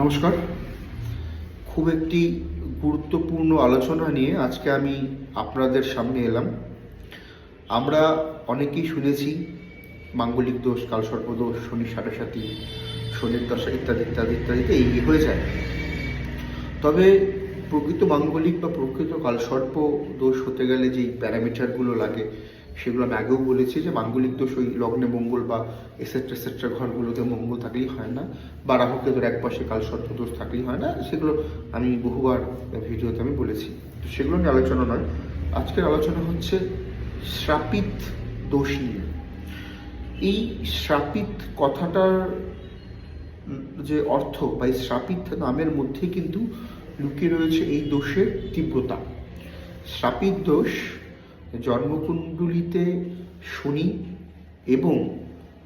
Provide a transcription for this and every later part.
নমস্কার। খুব একটি গুরুত্বপূর্ণ আলোচনা নিয়ে আজকে আমি আপনাদের সামনে এলাম। আমরা অনেকেই শুনেছি, মাঙ্গলিক দোষ, কালসর্প দোষ, শনি সাড়ে শনির দশা ইত্যাদি ইত্যাদি, ইত্যাদিতে এই হয়ে যায়। তবে প্রকৃত মাঙ্গলিক বা প্রকৃত কালসর্প দোষ হতে গেলে যেই প্যারামিটারগুলো লাগে সেগুলো আমি আগেও বলেছি যে মাঙ্গলিক দোষ ওই লগ্নে মঙ্গল বা এসেট্রা এসেট্রা ঘরগুলোতে মঙ্গল থাকলেই হয় না। বা রাহু কেতুর এক পাশে কালসর্প দোষ থাকলেই হয় না। সেগুলো আমি বহুবার ভিডিওতে আমি বলেছি। তো সেগুলো নিয়ে আলোচনা নয়। আজকের আলোচনা হচ্ছে শ্রাপিত দোষ নিয়ে। এই শ্রাপিত কথাটার যে অর্থ বা এই শ্রাপিত নামের মধ্যে কিন্তু লুকিয়ে রয়েছে এই দোষের তীব্রতা। শ্রাপিত দোষ জন্মকুণ্ডলিতে শনি এবং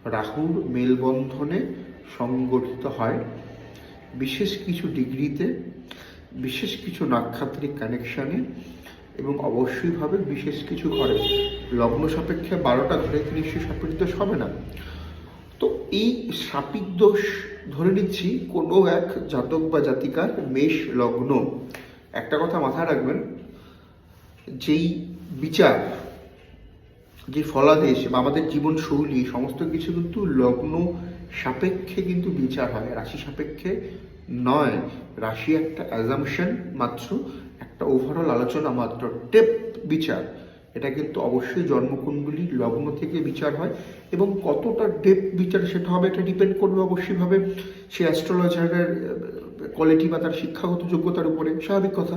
রাহুর মেলবন্ধনে সংগঠিত হয়। বিশেষ কিছু ডিগ্রিতে, বিশেষ কিছু নাক্ষাত্রিক কানেকশানে এবং অবশ্যইভাবে বিশেষ কিছু ঘরে। লগ্ন সাপেক্ষে বারোটা ঘরে নিশ্চয়ই সাপেক্ষ দোষ হবে না? তো এই সাপিক দোষ ধরে নিচ্ছি কোনো এক জাতক বা জাতিকার মেষ লগ্ন। একটা কথা মাথায় রাখবেন, যেই বিচার, যে ফলাদেশ বা আমাদের জীবন শৈলী সমস্ত কিছু কিন্তু লগ্ন সাপেক্ষে কিন্তু বিচার হয়। রাশি সাপেক্ষে নয়, রাশি একটা অ্যাজামশন মাত্র, একটা ওভারঅল আলোচনা মাত্র টেপ বিচার। এটা কিন্তু অবশ্যই জন্মকুণ্ডলী লগ্ন থেকে বিচার হয় এবং কতটা ডেপ বিচার সেটা হবে এটা ডিপেন্ড করবে অবশ্যইভাবে সে অ্যাস্ট্রোলজারের কোয়ালিটি বা তার শিক্ষাগত যোগ্যতার উপরে। স্বাভাবিক কথা।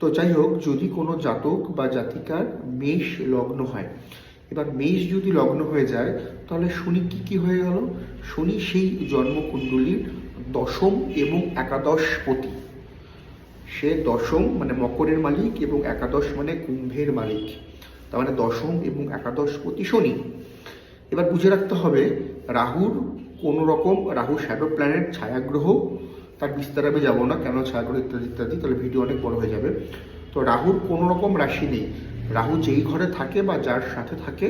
তো যাই হোক যদি কোনো জাতক বা জাতিকার মেষ লগ্ন হয়, এবার মেষ যদি লগ্ন হয়ে যায়, তাহলে শনি কি কি হয়ে গেল? শনি সেই জন্মকুণ্ডলীর দশম এবং একাদশ পতি সে দশম মানে মকরের মালিক এবং একাদশ মানে কুম্ভের মালিক। তার মানে দশম এবং একাদশ পতি শনি। এবার বুঝে রাখতে হবে, রাহুর কোনো রকম রাহু শ্যাডো প্ল্যানেট ছায়াগ্রহ তার বিস্তারে আমি যাব না কেন ছায়াগ্রহ ইত্যাদি ইত্যাদি, তাহলে ভিডিও অনেক বড় হয়ে যাবে। তো রাহুর কোনো রকম রাশি নেই। রাহু যেই ঘরে থাকে বা যার সাথে থাকে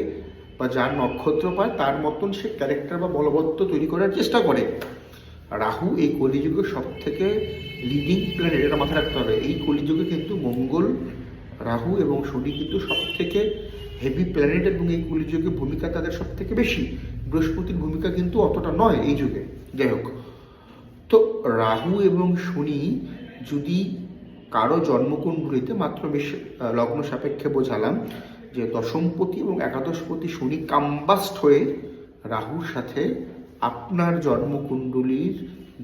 বা যার নক্ষত্র পায়, তার মতন সে ক্যারেক্টার বা বলবত্ত তৈরি করার চেষ্টা করে। রাহু এই কলিযুগে সব থেকে লিডিং প্ল্যানেট এটা মাথায় রাখতে হবে। এই কলিযুগে কিন্তু মঙ্গল, রাহু এবং শনি কিন্তু সব থেকে হেভি প্ল্যানেট এবং এই কলিযুগে ভূমিকা তাদের সব থেকে বেশি। বৃহস্পতির ভূমিকা কিন্তু অতটা নয় এই যুগে। যাই হোক তো রাহু এবং শনি যদি কারও জন্মকুণ্ডলিতে মাত্র বেশ লগ্ন সাপেক্ষে বোঝালাম যে দশমপতি এবং একাদশপতি শনি কাম্বাস্ট হয়ে রাহুর সাথে আপনার জন্মকুণ্ডলীর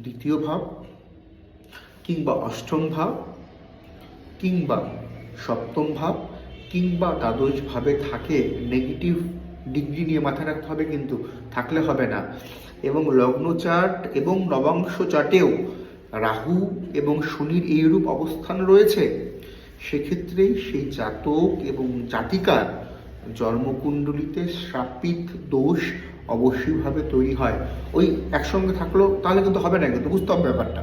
দ্বিতীয় ভাব কিংবা অষ্টম ভাব কিংবা সপ্তম ভাব কিংবা দ্বাদশ ভাবে থাকে নেগেটিভ ডিগ্রি নিয়ে মাথায় রাখতে হবে কিন্তু থাকলে হবে না। এবং লগ্ন চার্ট এবং নবাংশ চার্টেও রাহু এবং শনির এইরূপ অবস্থান রয়েছে। সেক্ষেত্রে সেই জাতক এবং জাতিকার জন্মকুণ্ডলিতে শ্রাপিত দোষ অবশ্যইভাবে তৈরি হয়। ওই একসঙ্গে থাকলেও তাহলে কিন্তু হবে না কিন্তু, বুঝতে হবে ব্যাপারটা।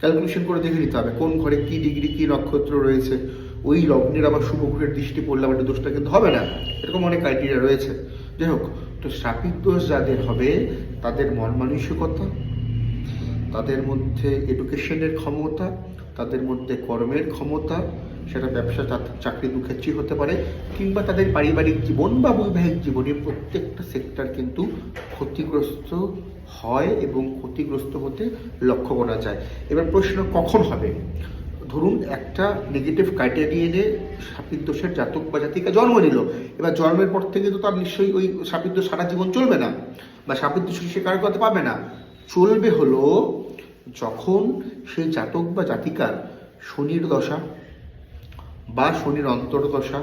ক্যালকুলেশন করে দেখে নিতে হবে, কোন ঘরে কি ডিগ্রি, কি নক্ষত্র রয়েছে। ওই লগ্নের আবার শুভ গ্রহের দৃষ্টি পড়লে আবার দোষটা কিন্তু হবে না। এরকম অনেক ক্রাইটেরিয়া রয়েছে। যাই হোক, তো শ্রাপিক দোষ যাদের হবে, তাদের মন মানসিকতা, তাদের মধ্যে এডুকেশনের ক্ষমতা, তাদের মধ্যে কর্মের ক্ষমতা, সেটা ব্যবসা চাকরি দু হতে পারে, কিংবা তাদের পারিবারিক জীবন বা বৈবাহিক জীবনের প্রত্যেকটা সেক্টর কিন্তু ক্ষতিগ্রস্ত হয় এবং ক্ষতিগ্রস্ত হতে লক্ষ্য করা যায়। এবার প্রশ্ন কখন হবে? ধরুন, একটা নেগেটিভ ক্রাইটেরিয়ানে সাপিত দোষের জাতক বা জাতিকা জন্ম নিল। এবার জন্মের পর থেকে তো তার নিশ্চয়ই ওই সাপিত দোষ সারা জীবন চলবে না বা সাপিত দোষ স্বীকার করতে পারবে না। চলবে হলো যখন সেই জাতক বা জাতিকার শনির দশা বা শনির অন্তর্দশা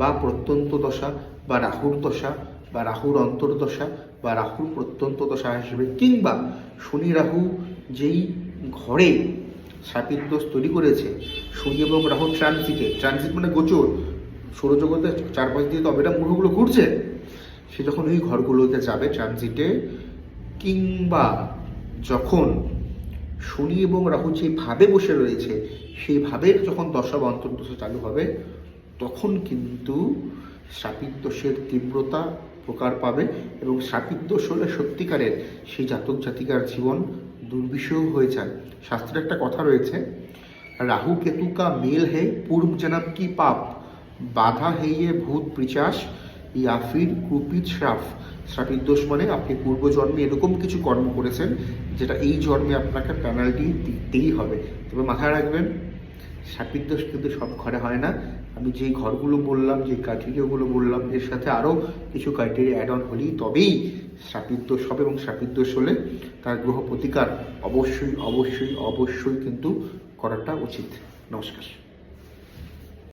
বা প্রত্যন্ত দশা বা রাহুর দশা বা রাহুর অন্তর্দশা বা রাহুর প্রত্যন্ত দশা হিসেবে কিংবা শনি রাহু যেই ঘরে সাপির দোষ তৈরি করেছে। শনি এবং রাহু ট্রানজিটে ট্রানজিট মানে গোচর। সৌরজগতে চারপাশ দিয়ে তবে এটা গ্রহগুলো ঘুরছে। সে যখন ওই ঘরগুলোতে যাবে ট্রানজিটে কিংবা যখন শনি এবং রাহু যে ভাবে বসে রয়েছে, সেই ভাবের যখন দশা বা অন্তর্দশা চালু হবে, তখন কিন্তু শ্রাপিক দোষের তীব্রতা প্রকার পাবে এবং শ্রাপিক দোষ হলে সত্যিকারের সেই জাতক জাতিকার জীবন দুর্বিষহ হয়ে যান শাস্ত্রে একটা কথা রয়েছে, রাহু কেতু কা মেল হে পূর্ব জনম কি পাপ? বাধা হে ইয়ে ভূত পিচাস, ইয়া ফির কুপিত শ্রাফ। শ্রাপিত দোষ মানে আপনি পূর্বজন্মে এরকম কিছু কর্ম করেছেন, যেটা এই জন্মে আপনাকে পেনাল্টি দিতেই হবে। তবে মাথায় রাখবেন সাপির দোষ কিন্তু সব ঘরে হয় না। আমি যেই ঘরগুলো বললাম যে ক্রাইটেরিয়াগুলো বললাম, এর সাথে আরও কিছু ক্রাইটেরিয়া অ্যাড অন হলেই তবেই সব হবে এবং সাপির দোষ হলে তার গ্রহ প্রতিকার অবশ্যই অবশ্যই অবশ্যই কিন্তু করাটা উচিত। নমস্কার।